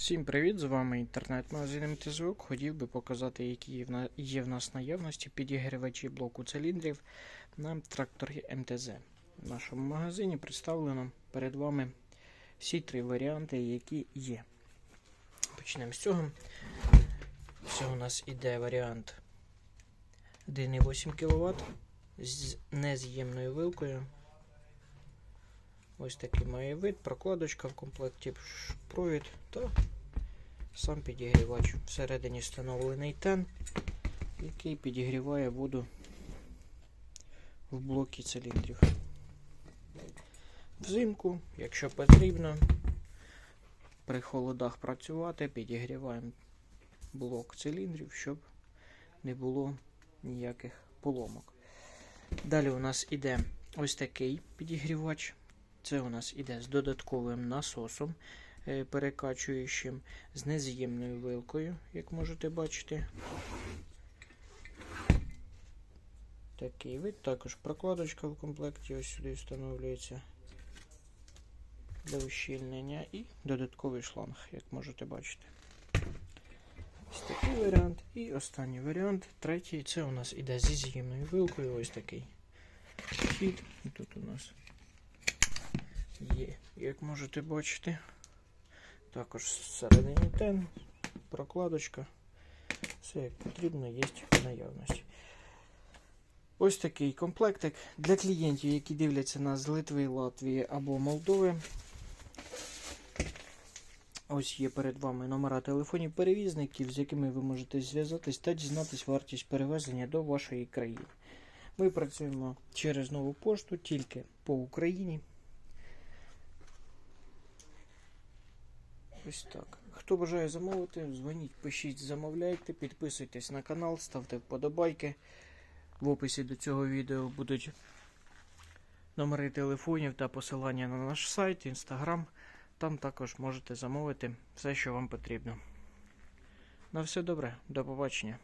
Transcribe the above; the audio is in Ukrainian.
Всім привіт! З вами інтернет-магазин МТЗОК. Хотів би показати, які є в нас наявності підігрівачі блоку циліндрів на тракторі МТЗ. В нашому магазині представлено перед вами всі три варіанти, які є. Почнемо з цього. Це у нас іде варіант 1,8 кВт з нез'ємною вилкою. Ось такий має вид, прокладочка в комплекті провід та сам підігрівач. Всередині встановлений тен, який підігріває воду в блокі циліндрів. Взимку, якщо потрібно, при холодах працювати, підігріваємо блок циліндрів, щоб не було ніяких поломок. Далі у нас іде ось такий підігрівач. Це у нас іде з додатковим насосом е, перекачуючим, з нез'ємною вилкою, як можете бачити. Такий вид. Також прокладочка в комплекті ось сюди встановлюється для ущільнення і додатковий шланг, як можете бачити. Ось такий варіант. І останній варіант, третій, це у нас іде зі з'ємною вилкою. Ось такий хід. Тут у нас є, як можете бачити. Також всередині тен, прокладочка. Все як потрібно, є в наявності. Ось такий комплектик для клієнтів, які дивляться нас з Литви, Латвії або Молдови. Ось є перед вами номера телефонів перевізників, з якими ви можете зв'язатись та дізнатись вартість перевезення до вашої країни. Ми працюємо через нову пошту тільки по Україні. Ось так. Хто бажає замовити, дзвоніть, пишіть, замовляйте, підписуйтесь на канал, ставте вподобайки. В описі до цього відео будуть номери телефонів та посилання на наш сайт, інстаграм. Там також можете замовити все, що вам потрібно. На все добре, до побачення.